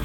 สวั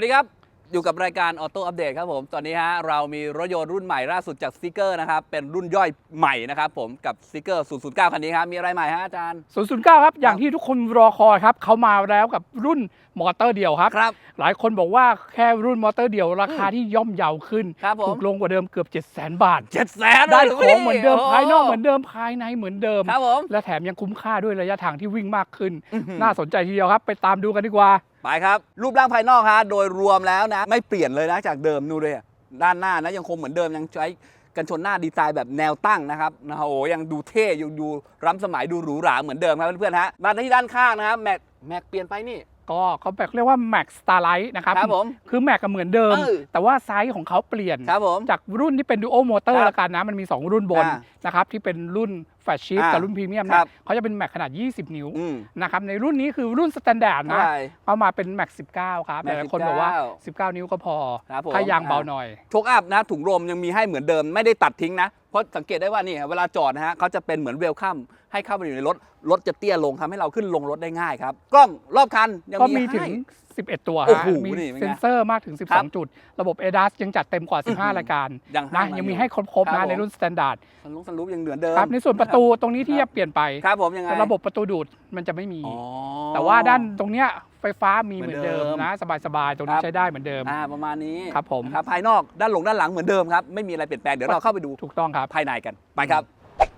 สดีครับ อยู่กับรายการออโต้อัปเดตครับผม ตอนนี้ฮะเรามีรถยนต์รุ่นใหม่ล่าสุดจากสติกเกอร์นะครับ เป็นรุ่นย่อยใหม่นะครับผมกับสติกเกอร์ 009 คันนี้ครับ มีอะไรใหม่ฮะอาจารย์ 009 ครับ อย่างที่ทุกคนรอคอยครับ เขามาแล้วกับรุ่นมอเตอร์เดียวครับ ครับ หลายคนบอกว่าแค่รุ่นมอเตอร์เดียวราคาที่ย่อมเยาขึ้น ครับผม ถูกลงกว่าเดิมเกือบ 7 0 0 0 0 0 บาท เจ็ดแสนได้ของเหมือนเดิมภายนอกเหมือนเดิมภายในเหมือนเดิม ครับผม และแถมยังคุ้มค่าด้วยระยะทางที่วิ่งมากขึ้นอื้อหือน่าสนใจทีเดียวครับ ไปตามดูกันดีกว่า ไปครับ รูปร่างภายนอกฮะโดยรวมแล้วนะ ไม่เปลี่ยนเลยนะจากเดิมนู่นเลยอะด้านหน้านะยังคงเหมือนเดิมยังใช้กันชนหน้าดีไซน์แบบแนวตั้งนะครับนะโอ้โหยังดูเท่ยังดูล้ำสมัยดูหรูหราเหมือนเดิมครับเพื่อนๆฮะมาที่ด้านข้างนะครับแม็กแม็กเปลี่ยนไปนี่ก็เขาแบบเรียกว่า Max Starlight นะครับครับผมคือแม็กก็เหมือนเดิมเออแต่ว่าไซส์ของเขาเปลี่ยนครับผมจากรุ่นที่เป็นดูโอ m มเตอครัร์บละกันนะ มันมี 2 รุ่นบนอ่านะครับที่เป็นรุ่น แฟชชิพอ่ากับรุ่นพรีเมียมคเนี่รัยบเขาจะเป็นแม็กขนาด 20 นิ้วอืมนะครับในรุ่นนี้คือรุ่นสแตนดาร์ดเท่านะไหร่เอามาเป็นแม็ก19 ครับ Max หลายๆคนบอกว่า19 19 นิ้วก็พอครับผม ถ้ายางเบาอ่าหน่อย โชคอัพนะถุงลมยังมีให้เหมือนเดิมไม่ได้ตัดทิ้งนะ เพราะสังเกตได้ว่านี่เวลาจอดนะฮะเขาจะเป็นเหมือนเวลคัมให้เข้ามาอยู่ในรถ รถจะเตี้ยลงทำให้เราขึ้นลงรถได้ง่ายครับ กล้องรอบคันยังก็มีมีถึง ให้ 11 ตัวโอ้ฮะโหมีนี่เป็นไงเซ็นเซอร์มากถึง ครับ12 จุด ระบบ ADAS ยังจัดเต็มกว่า อื้อหือ15 รายการยังนะายังมีอให้ครบครัๆบนะผม ในรุ่นสแตนดาร์ดสันลุกสันลุกยังเหมือนเดิม ครับในส่วนประตูตรงนี้ที่ครับ จะเปลี่ยนไปครับผมยังไงแต่ระบบประตูดูดมันจะไม่มี อ๋อ แต่ว่าด้านตรงเนี้ยไฟฟ้ามีเหมือนเดิมเหมือนเดิมนะ สบายๆ ตรงนี้ครับ ใช้ได้เหมือนเดิม อ่าประมาณนี้ครับผม นะครับภายนอกด้านหลงด้านหลังเหมือนเดิมครับไม่มีอะไรเปลี่ยนแปลงเดี๋ยวเราเข้าไปดู ถูกต้องครับ ภายในกันไปครับ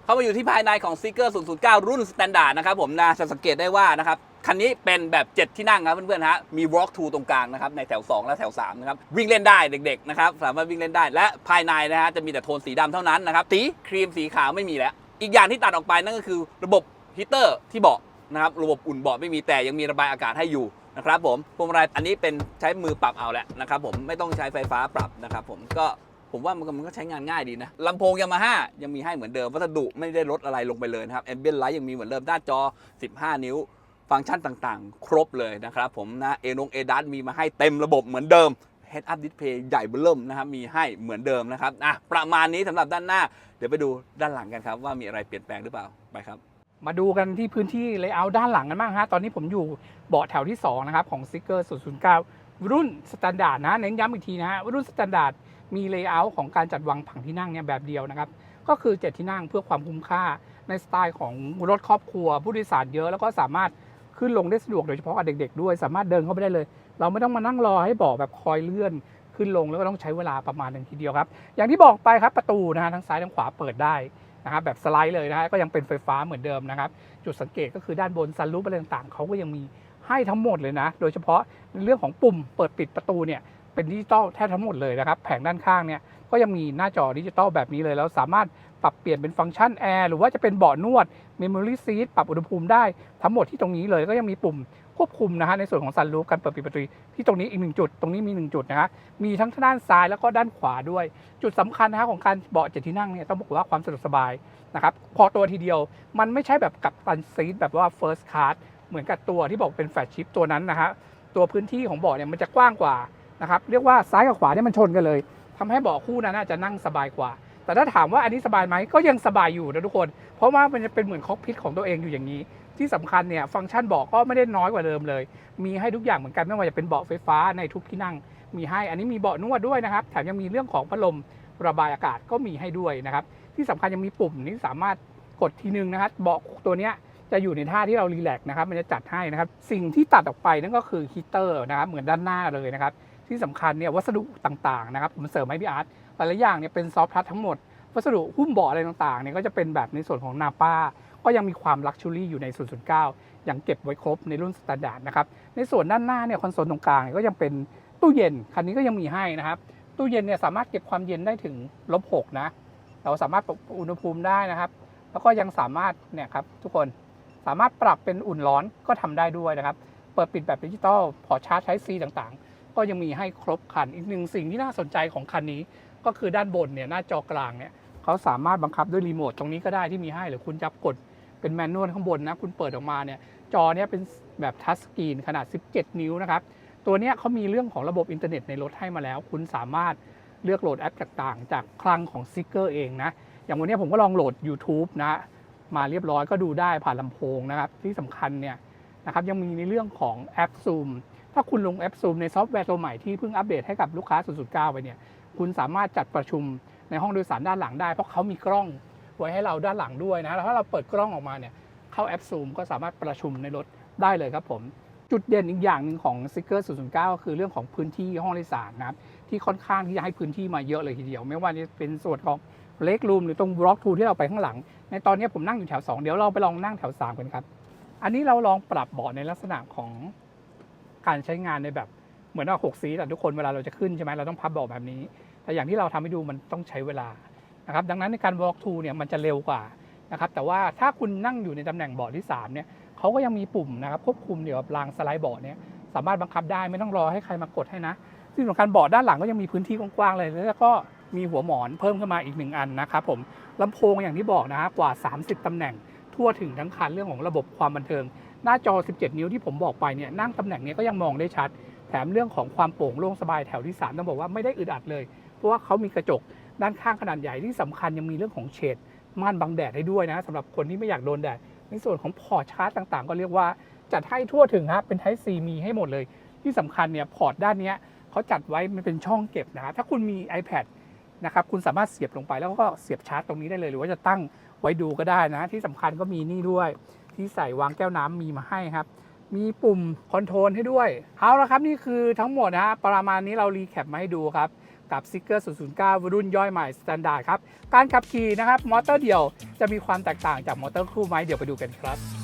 เข้ามาอยู่ที่ภายในของ s ีเกอร์009 รุ่นสแตนดาร์ดนะครับผมนะจะสังเกตได้ว่านะครับ คันนี้เป็นแบบ 7 ที่นั่งครับเพื่อนๆฮะมี Walk 2ตรงกลางนะครับในแถว 2 และแถว3นะครับวิ่งเล่นได้เด็กๆนะครับสามารถวิ่งเล่นได้และภายในนะฮะจะมีแต่โทนสีดำเท่านั้นนะครับสีครีมสีขาวไม่มีแล้ว อีกอย่างที่ตัดออกไปนั่นก็คือระบบฮีเตอร์ที่เบาะนะครับระบบอุ่นเบาะไม่มีแต่ยังมีระบายอากาศให้อยู่นะครับผมพวงมาลัยอันนี้เป็นใช้มือปรับเอาแหละนะครับผมไม่ต้องใช้ไฟฟ้าปรับนะครับผมก็ผมว่ามันก็มันก็ใช้งานง่ายดีนะลำโพงยามาฮ่ายังมีให้เหมือนเดิมวัสดุไม่ได้ลดอะไรลงไปเลยนะครับแอมเบียนไลท์ยังมีเหมือนเดิมหน้าจอ 15 นิ้ว ฟังก์ชันต่างๆ ครบเลยนะครับผมนะเอนงเอดัสมีมาให้เต็มระบบเหมือนเดิม Head Up Display ใหญ่เบิ่มนะครับ มีให้เหมือนเดิมนะครับอะประมาณนี้สำหรับด้านหน้า เดี๋ยวไปดูด้านหลังกันครับ ว่ามีอะไรเปลี่ยนแปลงหรือเปล่าไปครับ มาดูกันที่พื้นที่เลเยอร์ด้านหลังกันบ้างฮะตอนนี้ผมอยู่เบาะแถวที่ 2 นะครับ ของ s ิ g เกอร์009 รุ่นสแตนดาร์ดนะเน้นย้ำอีกทีนะฮะรุ่นสแตนดาร์ดมีเลเยอร์ของการจัดวางผังที่นั่งเนี่ยแบบเดียวนะครับก็คือ 7 ที่นั่งเพื่อความคุ้มค่าในสไตล์ของรถครอบครัวผู้โดยสารเยอะแล้วก็สามารถ ขึ้นลงได้สะดวกโดยเฉพาะกับเด็กๆด้วย สามารถเดินเข้าไปได้เลย เราไม่ต้องมานั่งรอให้บาะแบบคอยเลื่อนขึ้นลงแล้วก็ต้องใช้เวลาประมาณหนึ่งทีเดียวครับ อย่างที่บอกไปครับประตูนะฮะทั้งซ้ายทั้งขวาเปิดได้นะครับแบบสไลด์เลยนะฮะก็ยังเป็นไฟฟ้าเหมือนเดิมนะครับจุดสังเกตก็คือด้านบนซันรูปอะไรต่างๆเขาก็ยังมีให้ทั้งหมดเลยนะ โดยเฉพาะเรื่องของปุ่มเปิดปิดประตูเนี่ยเป็นดิจิตอลแทบทั้งหมดเลยนะครับแผงด้านข้างเนี่ยก็ยังมีหน้าจอดิจิตอลแบบนี้เลยแล้วสามารถปรับเปลี่ยนเป็นฟังก์ชันแอร์หรือว่าจะเป็นเบาะนวด Memory Seat ปรับอุณหภูมิได้ทั้งหมดที่ตรงนี้เลยก็ยังมีปุ่มควบคุมนะฮะในส่วนของซันรูฟการเปิดปิดประตูที่ตรงนี้อีกหนึ่งจุด ตรงนี้มีหนึ่งจุดนะฮะมีทั้งด้านซ้ายแล้วก็ด้านขวาด้วย จุดสำคัญนะฮะของการเบาะเจ็ดที่นั่งเนี่ยต้องบอกว่าความสะดวกสบายนะครับพอตัวทีเดียวมันไม่ใช่แบบกับตันซีทแบบว่า first class เหมือนกับตัวที่บอกเป็นแฟลชชิปตัวนั้นนะฮะตัวพื้นที่ของเบาะเนี่ยมันจะกว้างกว่านะครับเรียกว่าซ้ายกับขวาเนี่ยมันชนกันเลยทำให้เบาะคู่นั้นน่าจะนั่งสบายกว่า แต่ถ้าถามว่าอันนี้สบายไหมก็ยังสบายอยู่นะทุกคน เพราะว่ามันจะเป็นเหมือนคอกพิทของตัวเองอยู่อย่างนี้ ที่สำคัญเนี่ยฟังก์ชันเบาะก็ไม่ได้น้อยกว่าเดิมเลย มีให้ทุกอย่างเหมือนกันไม่ว่าจะเป็นเบาะไฟฟ้าในทุกที่นั่ง มีให้อันนี้มีเบาะนวดด้วยนะครับแถมยังมีเรื่องของพัดลมระบายอากาศก็มีให้ด้วยนะครับที่สำคัญยังมีปุ่มนี้สามารถกดทีนึงนะครับเบาะตัวเนี้ยจะอยู่ในท่าที่เรารีแลกซ์นะครับ มันจะจัดให้นะครับ สิ่งที่ตัดออกไปนั่นก็คือฮีเตอร์นะครับ เหมือนด้านหน้าเลยนะครับ ที่สำคัญเนี่ยวัสดุต่างๆนะครับ ผมเสริมให้พี่อาร์ต หลายๆอย่างเนี่ยเป็นซอฟต์พลัสทั้งหมด วัสดุหุ้มเบาะอะไรต่างๆเนี่ยก็จะเป็นแบบในส่วนของนาป้าก็ยังมีความลักชัวรี่อยู่ใน 009ยังเก็บไว้ครบในรุ่นสแตนดาร์ดนะครับ ในส่วนด้านหน้าเนี่ยคอนโซลตรงกลางเนี่ยก็ยังเป็นตู้เย็น คันนี้ก็ยังมีให้นะครับ ตู้เย็นเนี่ยสามารถเก็บความเย็นได้ถึงลบหกนะ เราสามารถปรับอุณหภูมิได้นะครับ แล้วก็ยังสามารถเนี่ยครับทุกคนสามารถปรับเป็นอุ่นร้อนก็ทำได้ด้วยนะครับ เปิดปิดแบบดิจิตอลพอชาร์จใช้ซีต่างๆ ก็ยังมีให้ครบคัน อีกหนึ่งสิ่งที่น่าสนใจของคันนี้ ก็คือด้านบนเนี่ยหน้าจอกลางเนี่ยเขาสามารถบังคับด้วยรีโมทตรงนี้ก็ได้ที่มีให้หรือคุณจะกดเป็นแมนนวลข้างบนนะคุณเปิดออกมาเนี่ยจอเนี่ยเป็นแบบทัชสกรีนขนาด 17 นิ้วนะครับตัวเนี้ยเขามีเรื่องของระบบอินเทอร์เน็ตในรถให้มาแล้ว คุณสามารถเลือกโหลดแอปต่างๆ จากคลังของซิกเกอร์เองนะอย่างวันนี้ผมก็ลองโหลด YouTube นะมาเรียบร้อยก็ดูได้ผ่านลำโพงนะครับที่สำคัญเนี่ยนะครับยังมีในเรื่องของแอป Zoom ถ้าคุณลงแอป Zoom ในซอฟต์แวร์ตัวใหม่ที่เพิ่งอัปเดตให้กับลูกค้า009ไปเนี่ย คุณสามารถจัดประชุมในห้องโดยสารด้านหลังได้ เพราะเขามีกล้องไว้ให้เราด้านหลังด้วยนะแล้วถ้าเราเปิดกล้องออกมาเนี่ยเข้าแอป Zoom ก็สามารถประชุมในรถได้เลยครับผมจุดเด่นอีกอย่างหนึ่งของ s i g g e r 009ก็คือเรื่องของพื้นที่ห้องโดยสารนะครับที่ค่อนข้างที่จะให้พื้นที่มาเยอะเลยทีเดียว ไม่ว่าจะเป็นส่วนของเล็กรูมหรือตรงบล็อกทูที่เราไปข้างหลัง ในตอนนี้ผมนั่งอยู่แถว 2 เดี๋ยวเราไปลองนั่งแถว 3 กันครับ อันนี้เราลองปรับเบาะในลักษณะของการใช้งานในแบบ มือนว่าหกซีแต่ทุกคนเวลาเราจะขึ้นใช่ไหมเราต้องพับเบาะแบบนี้ แต่อย่างที่เราทำให้ดูมันต้องใช้เวลานะครับดังนั้นในการ walk to เนี่ยมันจะเร็วกว่านะครับแต่ว่าถ้าคุณนั่งอยู่ในตำแหน่งเบาะที่3เนี่ยเขาก็ยังมีปุ่มนะครับควบคุมเกี่ยวกับรางสไลด์เบาะเนี่ยสามารถบังคับได้ไม่ต้องรอให้ใครมากดให้นะที่สำคัญเบาะด้านหลังก็ยังมีพื้นที่กว้างๆเลยแล้วก็มีหัวหมอนเพิ่มขึ้นมาอีกหนึ่งอันนะครับผมลำโพงอย่างที่บอกนะฮะกว่า 30ตำแหน่ง ทั่วถึงทั้งคันเรื่องของระบบความบันเทิง หน้าจอ 17 นิ้วที่ผมบอกไปเนี่ยนั่งตำแหน่งนี้ก็ยังมองได้ชัด แถมเรื่องของความโปร่งโล่งสบายแถวที่ 3 ต้องบอกว่าไม่ได้อึดอัดเลย เพราะว่าเขามีกระจกด้านข้างขนาดใหญ่ที่สำคัญยังมีเรื่องของเฉดม่านบังแดดให้ด้วยนะสำหรับคนที่ไม่อยากโดนแดดในส่วนของพอร์ตชาร์จต่างๆ ก็เรียกว่าจัดให้ทั่วถึงครับเป็น Type C มีให้หมดเลย ที่สำคัญเนี่ยพอร์ตด้านนี้เขาจัดไว้มันเป็นช่องเก็บนะครับถ้าคุณมี iPad นะครับคุณสามารถเสียบลงไปแล้วก็เสียบชาร์จตรงนี้ได้เลย หรือว่าจะตั้งไว้ดูก็ได้นะ ที่สำคัญก็มีนี่ด้วย ที่ใส่วางแก้วน้ำมีมาให้ครับ มีปุ่มคอนโทรลให้ด้วย เอาละครับ นี่คือทั้งหมดนะฮะประมาณนี้เรารีแคปมาให้ดูครับ กับ s i g g e r 009 รุ่นย่อยใหม่สแตนดาร์ดครับ การขับขี่นะครับ มอเตอร์เดี่ยวจะมีความแตกต่างจากมอเตอร์คู่ไหมเดี๋ยวไปดูกันครับ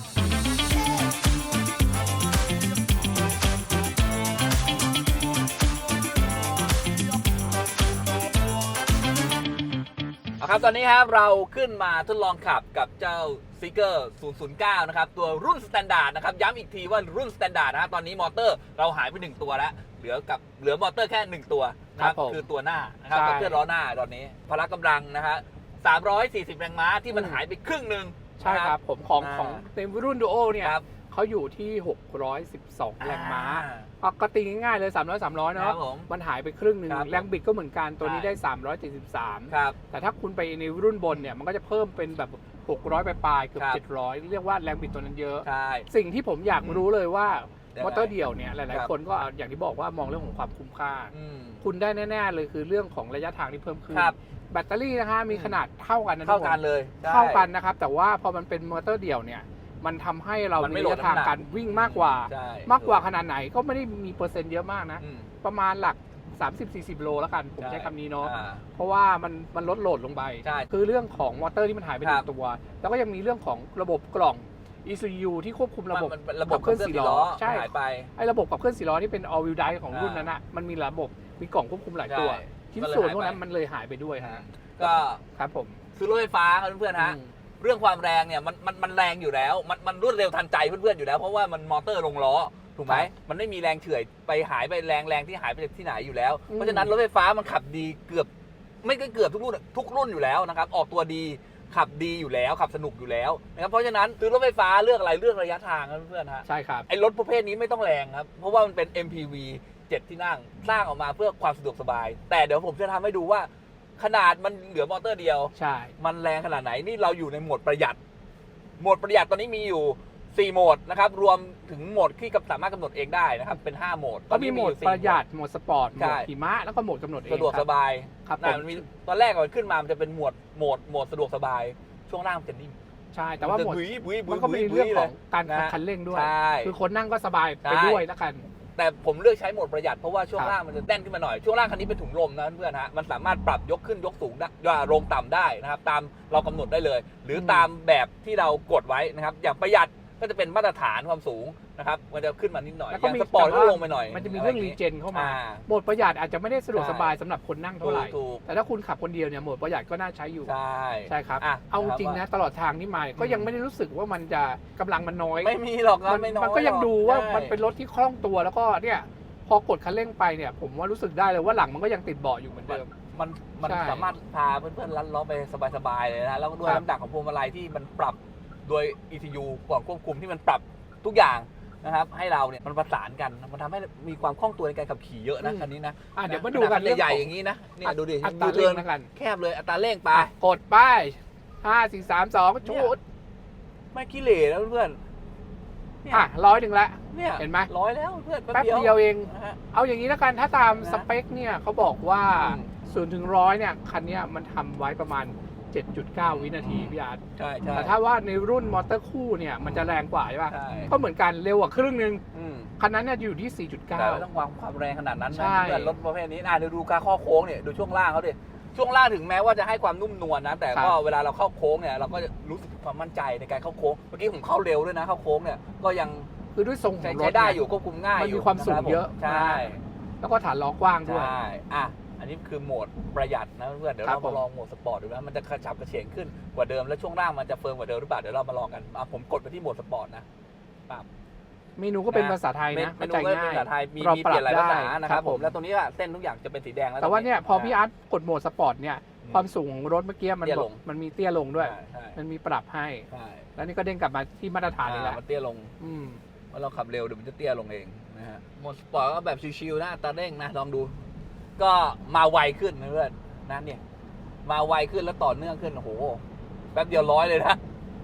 ครับตอนนี้ครับเราขึ้นมาทดลองขับกับเจ้า s e e k e r 009 นะครับ ตัวรุ่นสแตนดาร์ดนะครับ ย้ำอีกทีว่ารุ่นสแตนดาร์ดนะครับตอนนี้มอเตอร์เราหายไป 1 ตัวแล้ว เหลือกับเหลือมอเตอร์แค่ 1 ตัวนะครับครับผมคือตัวหน้านะครับใช่กับเครื่องล้อหน้าตอนนี้พละกำลังนะฮะ340 แรงม้าที่มันอืมหายไปครึ่งหนึ่งใช่ครับ ผมของอ่าของในรุ่นดูโอเนี่ยครับเขาอยู่ที่ 612 แรงม้าอ่ ปกติง่ายๆเลย 300 300 คเนาะรับผม มันหายไปครึ่งหนึ่งครับแรงบิดก็เหมือนกันตัวนี้ใช่ได้ 373 ครับ แต่ถ้าคุณไปในรุ่นบนเนี่ยมันก็จะเพิ่มเป็นแบบ 600ปลายๆเกือครับบ700 เรียกว่าแรงบิดตัวนั้นเยอะ ใช่สิ่งที่ผมอยากอืมรู้เลยว่ายังไงมอเตอร์เดี่ยวเนี่ยหคลายรับๆคนก็อย่างที่บอกว่ามองเรื่องของความคุ้มค่า อืม คุณได้แน่ ๆ เลยคือเรื่องของระยะทางที่เพิ่มขึ้น ครับ แบตเตอรี่นะคะมีขนาดเท่ากันนะเข้าทุคกันเลยใช่ เท่ากันนะครับ แต่ว่าพอมันเป็นมอเตอร์เดี่ยวเนี่ย มันทำให้เรามันไม่มีโหลระดยะทางน้ำหนัก การวิ่งมากกว่า ใช่มากกว่าขนาดไหนก็ไม่ได้มีเปอร์เซ็นต์เยอะมากนะ อืม ประมาณหลัก 30-40 โลแล้วกัน ผมใช่ใช้คำนี้เนาะ อ่า เพราะว่ามันมันลดโหลดลงไป ใช่คือเรื่องของมอเตอร์ที่มันหายไปหคนึ่รับงตัว แล้วก็ยังมีเรื่องของระบบกล่อง ECU ที่ควบคุมระบบ มันมันระบบขับเคลื่อนสี่ล้อใช่หายไป ไอ้ระบบขับเคลื่อนสี่ล้อที่เป็น all wheel drive ของรุ่นอ่านั้นั้นอะมันมีระบบมีกล่องควบคุมหลายตัว ใช่ชิ้นก็เลยส่วนหายพวกนั้นไปมันเลยหายไปด้วยฮะ ก็ครับผม ซื้อรถไฟฟ้าครับเพื่อนๆฮะ อืม เรื่องความแรงเนี่ยมันมันมันแรงอยู่แล้ว มันมันรวดเร็วทันใจเพื่อนๆอยู่แล้ว เพราะว่ามันมอเตอร์ลงล้อถูกไหมครับมันไม่มีแรงเฉื่อยไปหายไปแรงแรงที่หายไปจากที่ไหนอยู่แล้วอืมเพราะฉะนั้นรถไฟฟ้ามันขับดีเกือบ ไม่ก็เกือบทุกรุ่นทุกรุ่นอยู่แล้วนะครับ ออกตัวดีขับดีอยู่แล้วขับสนุกอยู่แล้วนะครับเพราะฉะนั้นซื้อรถไฟฟ้าเลือกอะไรเลือกระยะทางครับเพื่อนๆฮะใช่ครับไอ้รถประเภทนี้ไม่ต้องแรงครับ เพราะว่ามันเป็น MPV 7 ที่นั่งสร้างออกมาเพื่อความสะดวกสบาย แต่เดี๋ยวผมจะทำให้ดูว่า ขนาดมันเหลือมอเตอร์เดียว ใช่ มันแรงขนาดไหนนี่เราอยู่ในโหมดประหยัด โหมดประหยัดตอนนี้มีอยู่ 4 โหมดนะครับ รวมถึงโหมดที่สามารถกำหนดเองได้นะครับ เป็น 5 โหมดก็มีโหมดอยู่สี่ประหยัด โหมดสปอร์ต โหมใช่ดหิมะแล้วก็โหมดกำหนดเองสะดวกครัสบายครับผนะมมันมีตอนแรกก่อนขึ้นมามันจะเป็นโหมดโหมดโหมดสะดวกสบาย ช่วงล่างมันจะนิ่มใช่ แต่ว่าโหมดนจะบุยบุยบุมัยนก็มีบุยเรื่องเลขอยงการนะคันเร่งด้วยใช่คือคนนั่งก็สบายไปใช่ด้วยแล้วกัน แต่ผมเลือกใช้โหมดประหยัดเพราะว่าช่วงครับล่างมันจะแน่นขึ้นมาหน่อย ช่วงล่างคันนี้เป็นถุงลมนะเพื่อนๆฮะมันสามารถปรับยกขึ้นยกสูงได้อ่าลงต่ำได้นะครับ ตามเรากำหนดได้เลย หรืออมตามแบบที่เรากดไว้นะครับอย่างประหยัด ก็จะเป็นมาตรฐานความสูงนะครับมันจะขึ้นมานิดหน่อยแล้วอก็ย่างมีสปอร์ตแต่ก็ว่าลงไปหน่อยมันจะมีเรื่องะรีไย่าเจนเข้ามาอ่าโหมดประหยัดอาจจะไม่ได้สะดวกใช่สบายสำหรับคนนั่งเท่าไหร่ถูกแต่ถ้าคุณขับคนเดียวเนี่ยโหมดประหยัดก็น่าใช้อยู่ใช่ใช่ครับอะเอาจริงคนะบตลอดทางที่มาเนี่ยก็อืมยังไม่ได้รู้สึกว่ามันจะกำลังมันน้อย ไม่มีหรอกนะมันไม่น้อยมันก็ยังดูว่าใช่มันเป็นรถที่คล่องตัวแล้วก็เนี่ยพอกดคันเร่งไปเนี่ยผมว่ารู้สึกได้เลยว่าหลังมันก็ยังติดเบาะอยู่เหมือนเดิมมันมันใช่สามารถพาเพื่อนๆลัดล้อไปสบายๆเลยนะแล้วก็ด้วยครับน้ำหนักของพวงมาลัยที่มันปรับ โดย ECU กล่องควบคุมที่มันปรับทุกอย่างนะครับให้เราเนี่ยมันประสานกันมันทำให้มีความคล่องตัวในการขับขี่เยอะนะอืม คันนี้นะอะเดี๋ยวมาดูกันขดใหญ่ๆเรื่อย่างนี้นะเนี่ยดูดิอัตราดูเร่เดิงนแล้วกันแคบเลยอัตราเร่งไป อะกดป้ายห้าสี่สามสองเนี่จูยดไม่ขี้เหร่แล้วเพื่อนเนี่ยอะร้อยหนึ่งละ เนี่ยเห็นไหม ร้อยแล้วเพื่อนแป๊บแป๊บเดีเดียยววเอง นะฮะ เอาอย่างนี้แล้วกันถ้าตามนะสเปคเนี่ยเขาบอกว่าอืม ศูนย์ถึงร้อยเนี่ยคันเนี้ยมันทำไว้ประมาณ 7.9 วินาทีพี่อาร์ตใช่ใช่แต่ถ้าว่าในรุ่นมอเตอร์คู่เนี่ยมันจะแรงกว่าใช่ป่ะใช่ก็เหมือนกันเร็วกว่าครึ่งหนึงอืมคันนั้นเนี่ยอยู่ที่ แต่ไม่ต้องวางความแรงขนาดนั้นใช่ นะเพื่อนรถประเภทนี้น่าดูดูการข้อโค้งเนี่ยดูช่วงล่างเขาดิช่วงล่างถึงแม้ว่าจะให้ความนุ่มนวลนะ แต่ก็เวลาเราเข้าโค้งเนี่ยเราก็จะรู้สึกถึงความมั่นใจในการเข้าโค้งเมื่อกี้ผมเข้าเร็วด้วยนะเข้าโค้งเนี่ยก็ยังาคือด้วยทรงขใช้องรใช้ถได้เนี่อยู่ควบคุมง่ายมันอมียู่ความสูงรับผเยอะใช่ แล้วก็ฐานล้อกว้างด้วย ใช่ อะ อันนี้คือโหมดประหยัดนะเพื่อนเดี๋ยวครับเราผมมาลองโหมดสปอร์ตดูนะมันจะกระฉับกระเฉงขึ้นกว่าเดิมแล้วช่วงล่างมันจะเฟิร์มกว่าเดิมหรือเปล่าเดี๋ยวเรามาลองกันอะผมกดไปที่โหมดสปอร์ตนะปั๊บเมนูก็เป็นนะภาษาไทยเมนะเมเข้านูใจก็เป็นง่ายภาษาไทยมีเรามีปเปรับลี่ยนหลายภาษาได้นะครับครับผผมมแล้วตรงนี้ว่าเส้นทุกอย่างจะเป็นสีแดงแล้วแต่ว่าเนี่ยพอพี่ะอาร์ตกดโหมดสปอร์ตเนี่ยอืมความสูงของรถเมื่อกี้มันเตี้ยบลอกงมันมีเตี้ยลงด้วยใช่ใช่มันมีปรับให้ใช่แล้วนี่ก็เด้งกลับมาที่มาตรฐานนี่แหละอ่ามันเตี้ยลงอืมเมื่อเราขับเร็วเดี๋ยวมันจะเตี้ยลงเองนะฮะโหมดสปอร์ตก็แบบชิวๆนะอัตราเร่งนะลองดู ก็มาไวขึ้นนะเพื่อนนะเนี่ย มาไวขึ้นแล้วต่อเนื่องขึ้นโอ้โหแป๊บเดียวร้อยเลยนะ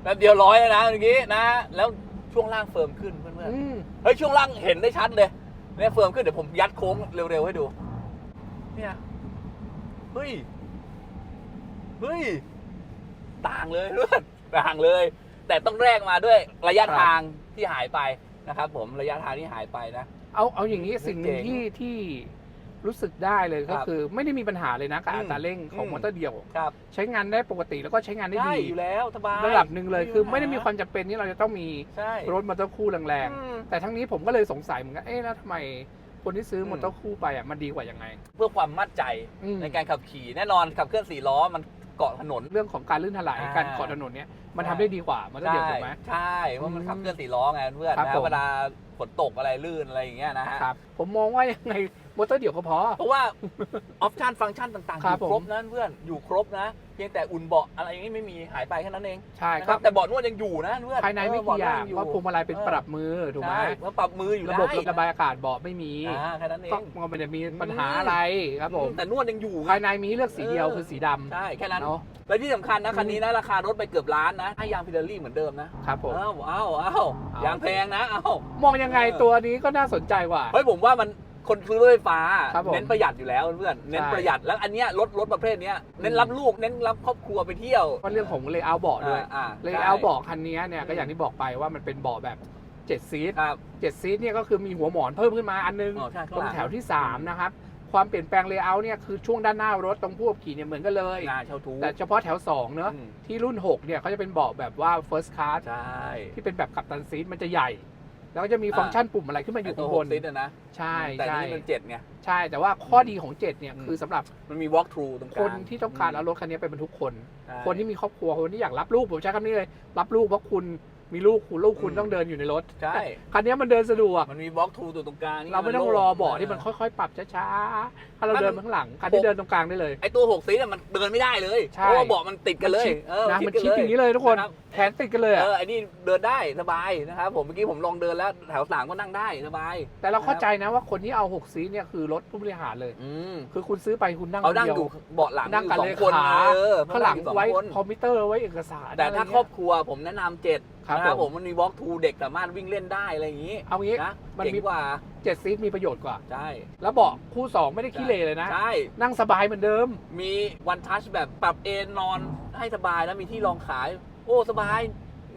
แป๊บเดียวร้อยเลยนะเมื่อกี้นะ แล้วช่วงล่างเฟิร์มขึ้นเพื่อนอืมๆเฮ้ยช่วงล่างเห็นได้ชัดเลยเนี่ยเฟิร์มขึ้นเดี๋ยวผมยัดโค้งเร็วๆให้ดู เนี่ยเฮ้ยเฮ้ยต่างเลยเพื่อนต่างเลย แต่ต้องแรกมาด้วยระยะครับทางที่หายไปนะครับ ผมระยะทางที่หายไปนะเอาเอาอย่างนี้สิ่งหนึ่งเจ๋งที่ที่ รู้สึกได้เลยก็ครับคือ ไม่ได้มีปัญหาเลยนะกับอืมอัตราเร่งของอืมมอเตอร์เดียว ครับใช้งานได้ปกติแล้วก็ใช้งานได้ได้ดีอยู่แล้วสบายระดับหนึ่งเลยคือไม่ได้มีความจำเป็นที่เราจะต้องมีใช่รถมอเตอร์คู่แรงอืมๆแต่ทั้งนี้ผมก็เลยสงสัยเหมือนกัน เอ๊ะแล้วทำไมคนที่ซื้ออมมอเตอร์คู่ไปอะมันดีกว่ายังไง เพื่อความมั่นใจอืมในการขับขี่แน่นอนขับเคลื่อนสี่ล้อมันเกาะถนนเรื่องของการลื่นถลายอ่าการเกาะถนนเนี่ยมันใช่ทำได้ดีกว่ามอเตอร์เดียวถูกไหม ใช่เพราะมันอืมขับเคลื่อนสี่ล้อไงเพื่อนครับนะผม เวลาฝนตกอะไรลื่นอะไรอย่างเงี้ยนะฮะครับ ผมมองว่ายังไงมอเตอร์เดียวก็พอ เพราะว่า ออปชันฟังก์ชันต่างๆคอรับยู่ครบผม นะเพื่อนอยู่ครบนะเพียงแต่อุ่นเบาะอะไรอย่างงี้ไม่มีหายไปแค่นั้นเองใช่นะคครัรับบแต่เบาะนวดยังอยู่นะเพื่อนภายในไม่เกี่อย่างบะนวดเพราะพวงมาลัยเป็นออปรับมือถูกไหมใช่แล้วปรับมืออยู่ระบบได้ระบายอากาศเบาะไม่มีอ่าแค่นั้นเองก็ไม่ได้มีปัญหาอะไรครับผมแต่นวดยังอยู่ไงภายในมีให้เลือกสีเดียวเออคือสีดำใช่แค่นั้น เนาะ และที่สำคัญนะคันนี้นะราคารถไปเกือบล้านนะให้ยางพิเดลี่เหมือนเดิมนะครับผมเอ้าเอ้าเอ้าเอา ยางแพงนะเอ้ามองยังไงเออ ตัวนี้ก็น่าสนใจกว่า เฮ้ยผมว่ามันคนซื้อรถไฟฟ้า ครับผมเน้นประหยัดอยู่แล้วเพื่อนเน้นใช่ประหยัดแล้วอันเนี้ยรถรถประเภทเนี้ยเน้นรับลูกเน้นรับครอบครัวไปเที่ยวก็เรื่องของเลเยอร์เบาะด้วย อ่าเลเยใช่อร์เบาะคันนี้เนี่ยก็อย่างที่บอกไปว่ามันเป็นเบาะแบบ7ซีทครับ7ซีทเนี่ยก็คือมีหัวหมอนเพิ่มขึ้นมาอันนึง อ๋อใช่ตรงแถวที่ 3 นะครับ ความเปลี่ยนแปลงเลเยอร์เนี่ยคือช่วงด้านหน้ารถตรงผู้ขับขี่เนี่ยเหมือนกันเลยงานเช่าทูแต่เฉพาะแถว 2 เนอะอืมที่รุ่น 6 เนี่ยเขาจะเป็นเบาะแบบว่า first class ใช่ ที่เป็นแบบกัปตันซีทมันจะใหญ่ แล้วก็จะมีฟังก์ชันปุ่มอะไรขึ้นมาอยู่ไตัข้าวงหบกนซิทอะนะใช่แต่ใช่นี่มันเจ็ดไง ใช่ แต่ว่าข้อดีของ 7 เนี่ย อืม คือสำหรับมันมี walk through ตรงกคลางนที่ต้องการเอารถคันนี้ไปบรรทุกคน ใช่คนที่มีครอบครัวคนที่อยากรับลูกผมใช้คำนี้เลย รับลูกเพราะคุณ มีลูกคุณลูกคุณอืม ต้องเดินอยู่ในรถใช่ คันนี้มันเดินสะดวกมันมี walk through ตัวตรงกลางนี่เราไม่ต้องโล่รอเบาะที่มันค่อยๆ ปรับช้าๆถ้าเราเดินมาข้างหลังคันที่เดินตรงกลางได้เลย ไอตัวหกซีทอะมันเดินไม่ได้เลยใช่ เพราะว่าเบาะมันติดกันเลยมันชิดเออนะมันชิดกัอย่างนี้เลยทุกคนะรับ แขนติดกันเลยเออะอไอ้นี่เดินได้สบายนะครับผมเมื่อกี้ผมลองเดินแล้วแถวสามก็นั่งได้สบายแต่เราเข้าใจนะว่าคนที่เอา6ซีทเนี่ยคือรถผู้บริหารเลย อืมคือคุณซื้อไปคุณนั่งเขานั่งคนอเดียู่ยวเบาะหลังนั่งกับอยู่สองคนเลขา เออข้างหลังนั่อยู่สอไว้คนคอมพิวเตอร์ไว้เอกสารแต่ถ้าะไเงี้ยครอบครัวผมแนะนำเจ็ด ครับนะครับผผมมมันมี walk through เด็กสามารถวิ่งเล่นได้อะไรอย่างนี้เอางี้นะมันเจ๋งมีกว่าเจ็ดซีทมีประโยชน์กว่า ใช่ แล้วเบาะคู่สองไม่ได้ขี้เหร่เลยนะ ใช่ นั่งสบายเหมือนเดิม มีวันทัชแบบปรับเอนนอนให้สบายแล้วมีที่รองขาย โอ้ สบาย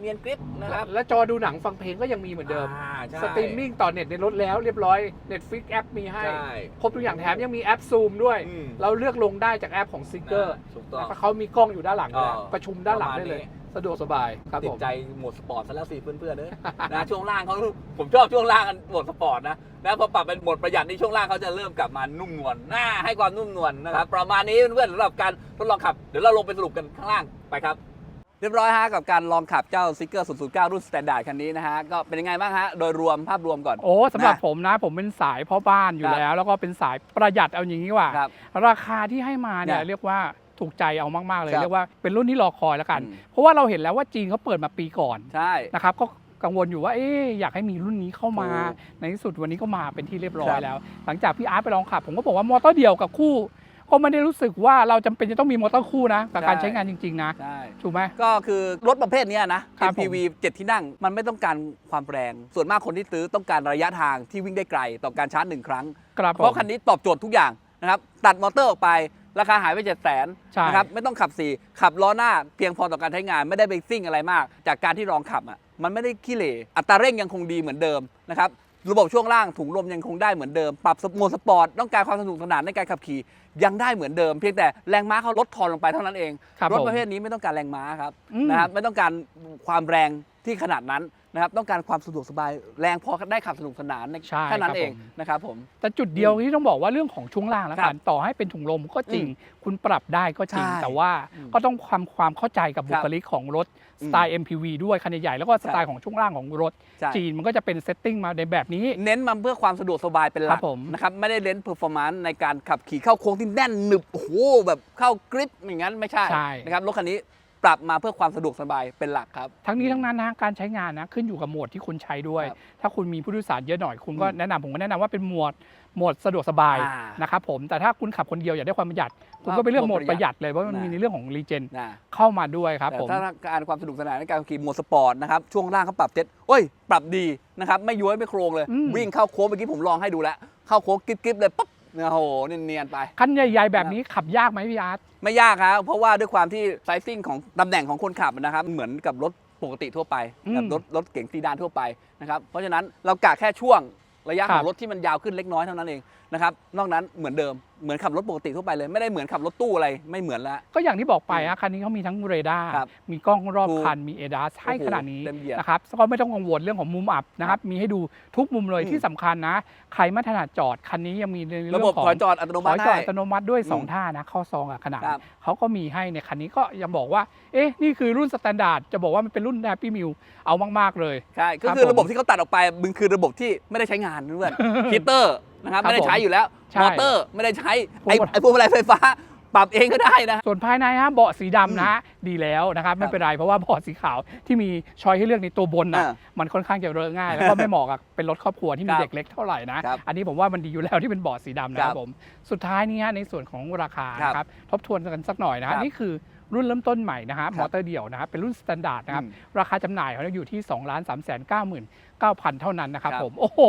เนียนกริปนะครับ และจอดูหนังฟังเพลงก็ยังมีเหมือนเดิมอ่าใช่สตรีมมิ่งต่อเน็ตในรถแล้วเรียบร้อย Netflix แอปมีให้ใช่ครบทุกอย่างแถมยังมีแอปซูมด้วยอืมเราเลือกลงได้จากแอปของซิกเกอร์ถูกต้องแล้วก็เขามีกล้องอยู่ด้านหลังด้วยเออประชุมด้านหลังได้เลยประมาณนี้ สะดวกสบายครับติผดมใจโหมดสปอร์ตซะแล้วสิเพื่อนๆเนยนะช่วงล่างเขาผมชอบช่วงล่างกันโหมดสปอร์ตนะนะพอปรับเป็นโหมดประหยัดในช่วงล่างเขาจะเริ่มกลับมานุ่มนวลน่าให้ความนุ่มนวลนะครับประมาณนี้เพื่อนๆสำหรับการทดลองขับเดี๋ยวเราลงไปสรุปกันข้างล่างไปครับเรียบร้อยฮะกับการลองขับเจ้าซิกเกอร์009 รุ่นสแตนดาร์ดคันนี้นะฮะก็เป็นยังไงบ้างฮะโดยรวมภาพรวมก่อน โอ้สำหรับนะผมนะผมเป็นสายพ่อบ้านอยู่ครับแล้ว แล้วก็เป็นสายประหยัดเอาอย่างนี้ว่าครับราคาที่ให้มาเนี่ยเนี่ยเรียกว่า ถูกใจเอามาก ๆ เลย ครับเรียกว่าเป็นรุ่นที่รอคอยแล้วกัน อืม เพราะว่าเราเห็นแล้วว่าจีนเขาเปิดมาปีก่อนใช่ นะครับ ก็กังวลอยู่ว่าเอ๊ะอยากให้มีรุ่นนี้เข้ามา ถูกในที่สุดวันนี้ก็มาเป็นที่เรียบร้อคยรับ แล้ว หลังจากพี่อาร์ตไปลองขับ ผมก็บอกว่ามอเตอร์เดี่ยวกับคู่ ก็ไม่ได้รู้สึกว่าเราจำเป็นจะต้องมีมอเตอร์คู่นะกับการใช่ใช้งานจริง ๆ นะ ใช่ ถูกไหม ก็คือรถประเภทเนี้ยนะ ครับผม MPV 7 ที่นั่ง มันไม่ต้องการความแรง ส่วนมากคนที่ซื้อต้องการระยะทางที่วิ่งได้ไกล ต่อการชาร์จหนึ่งครั้ง ครับผมเพราะคันนี้ตอบโจทย์ทุกอย่างนะครับ ตัดมอเตอร์ออกไป ราคาหายไป7 0 0 0 0ใช่ นะครับไม่ต้องขับ4ขับล้อหน้าเพียงพอต่อการใช้งานไม่ได้ไปซิ่งอะไรมาก จากการที่ลองขับอะมันไม่ได้ขี้เหร่อัตราเร่งยังคงดีเหมือนเดิมนะครับระบบช่วงล่างถุงลมยังคงได้เหมือนเดิม ปรับโหมดสปอร์ตต้องการความสนุกสนานในการขับขี่ยังได้เหมือนเดิม เพียงแต่แรงม้าเขาลดทอนลงไปเท่านั้นเองครับรถผม ประเภทนี้ไม่ต้องการแรงม้าครับ อืม นะครับไม่ต้องการความแรง ที่ขนาดนั้นนะครับต้องการความสะดวกสบายแรงพอได้ขับสนุกสนานในใช่แค่นั้ครันบเองผม นะครับผม แต่จุดเดียวที่ต้องบอกว่าเรื่องของช่วงล่างแล้วครักับนต่อให้เป็นถุงลมก็จริงอืมคุณปรับได้ก็จริง ใช่แต่ว่าอืมก็ต้องความความเข้าใจกับครับบุคลิกของรถสไตล์ MPV ด้วยคันใหญ่ๆแล้วก็สไตล์ของช่วงล่างของรถใช่ จีนมันก็จะเป็นเซตติ้งมาในแบบนี้ เน้นมาเพื่อความสะดวกสบายเป็นหลัครักบผม นะครับไม่ได้เน้นเพอร์ฟอร์แมนซ์ในการขับขี่เข้าโค้งที่แน่นหนึบโอ้โหแบบเข้ากริปอย่างนั้นไม่ใช่ใช่ นะครับรถคันนี้ ปรับมาเพื่อความสะดวกสบายเป็นหลักครับ ทั้งนี้ทั้งนั้นนะการใช้งานนะขึ้นอยู่กับโหมดที่คุณใช้ด้วยครับถ้าคุณมีผู้โดยสารเยอะหน่อยคุณก็อืมแนะนำผมก็แนะนำว่าเป็นโหมดโหมดสะดวกสบายอ่านะครับผมแต่ถ้าคุณขับคนเดียวอยากได้ความประหยัด คุณก็ก็ไปเลือกโหมดโหมดปประระหหยัยัดดเลยเพราะมันนะมีในเรื่องของรีเจนนะเข้ามาด้วยครับแต่ผมถ้าการความสนุกสนานในการขับขี่โหมดสปอร์ตนะครับช่วงล่างเขาปรับเจ็ตโอ้ย ปรับดีนะครับไม่ย้วยไม่โครงเลยอืมวิ่งเข้าโค้งเมื่อกี้ผมลองให้ดูแล้วเข้าโค้งกริบๆเลยปั๊บ โอ้โหเนียนๆไป คันใหญ่ ๆ แบบนี้ขับยากไหมพี่อาร์ตไม่ยากครับเพราะว่าด้วยความที่ไซซิ่งของตำแหน่งของคนขับนะครับ เหมือนกับรถปกติทั่วไปอืมกับรถรถเก๋งซีดานทั่วไปนะครับเพราะฉะนั้นเรากะแค่ช่วงระยะครัขบองรถที่มันยาวขึ้นเล็กน้อยเท่านั้นเองนะครับนอกนั้นเหมือนเดิมเหมือนขับรถปกติทั่วไปเลย ไม่ได้เหมือนขับรถตู้อะไรไม่เหมือนละ ก็อย่างที่บอกไปอะคันนี้เขามีทั้งเรดาร์ครับมีกล้องรอบถูกคันมีเอดาสให้โอ้โหขนาดนี้เต็มเหยียดนะครับก็ไม่ต้องกังวลเรื่องของมุมอับนะครับมีให้ดูทุกมุมเลยอืมที่สำคัญนะ ใครไม่ถนัดจอดคันนี้ยังมีในเรื่ระองบบของถอยจอดอัตโนถมัอติยจอดให้ อัตโนมัติด้วยอืม2ท่านะเข้าซองกับขนาดครับเขาก็มีให้ในคันนี้ก็ยังบอกว่า เอ๊ะนี่คือรุ่นสแตนดาร์ดจะบอกว่ามันเป็นรุ่นแฮปปี้มิวเอามากๆเลย ใช่ก็ครับคือระบบผมที่เขาตัดออกไปมันคือระบบที่ไม่ได้ใช้งานเพื่อน ฮีเตอร์ นะครับครับไม่ได้ใช้อยู่แล้วใช่มอเตอร์ไม่ได้ใช้พวงไอ้มาลัยไอ้พวงมาลัยไฟฟ้า ปรับเองก็ได้นะ ส่วนภายในฮะเบาะสีดำนะดีแล้วนะครับไม่เป็นไรเพราะว่าเบาะสีขาวที่มีชอยให้เลือกในตัวบนนะอ่ามันค่อนข้างจะเรอะง่าย แล้วก็ไม่เหมาะกับเป็นรถครอบครัวที่มีครับเด็กเล็กเท่าไหร่นะ ครับอันนี้ผมว่ามันดีอยู่แล้วที่เป็นเบาะสีดำนะคครัรับบผมสุดท้ายนี้ฮะในส่วนของราคาครับนะครับทบทวนกันสักหน่อยนะครัฮะบนี่คือรุ่นเริ่มต้นใหม่นะฮะครับมอเตอร์เดี่ยวนะครับเป็นรุ่นสแตนดาร์ดนะครับอืมราคาจำหน่ายเขาอยู่ที่ 2 3 9 9 9 0 0 เท่านั้นนะครับครับผม โอ้โห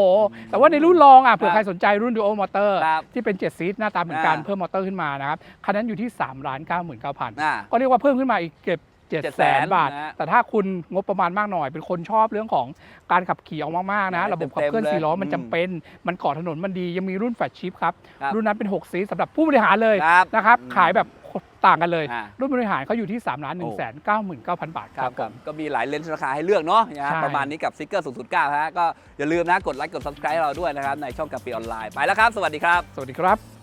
แต่ว่าในรุ่นรองอะเผื่อครับใครสนใจรุ่นดูโอมอเตอร์ครับที่เป็น 7 ซีทหน้าตาเหมือนกันอ่า เพิ่มมอเตอร์ขึ้นมานะครับคันนั้นอยู่ที่ 3 9 9 9 0 0 อ่า ก็เรียกว่าเพิ่มขึ้นมาอีกเกือบ7 0 0 0 0 0บาท นะฮะแต่ถ้าคุณงบประมาณมากหน่อย เป็นคนชอบเรื่องของการขับขี่ออกมากๆนะ ได้ระบบขับเคลื่อนเต็มๆสี่ล้อเลยมันอืมจำเป็น มันเกาะถนนมันดี ยังมีรุ่นแฟลชชิพครับ ครับรุ่นนั้นเป็น 6 ซีทสำหรับผู้บริหารเลยครับนะครับ อืมขายแบบ ต่างกันเลย อ่า รุ่นบริหารเขาอยู่ที่3ล้าน1 9 9 0 0 0 บาทคครัรับบ ครับก็มีหลายเลนส์ราคาให้เลือกเนาะนะฮะใช่ ประมาณนี้กับซิกเกอร์009ฮะก็อย่าลืมนะกดไลค์กด subscribe ให้เราด้วยนะครับในช่องกับปีออนไลน์ไปแล้วครับ สวัสดีครับ สวัสดีครับ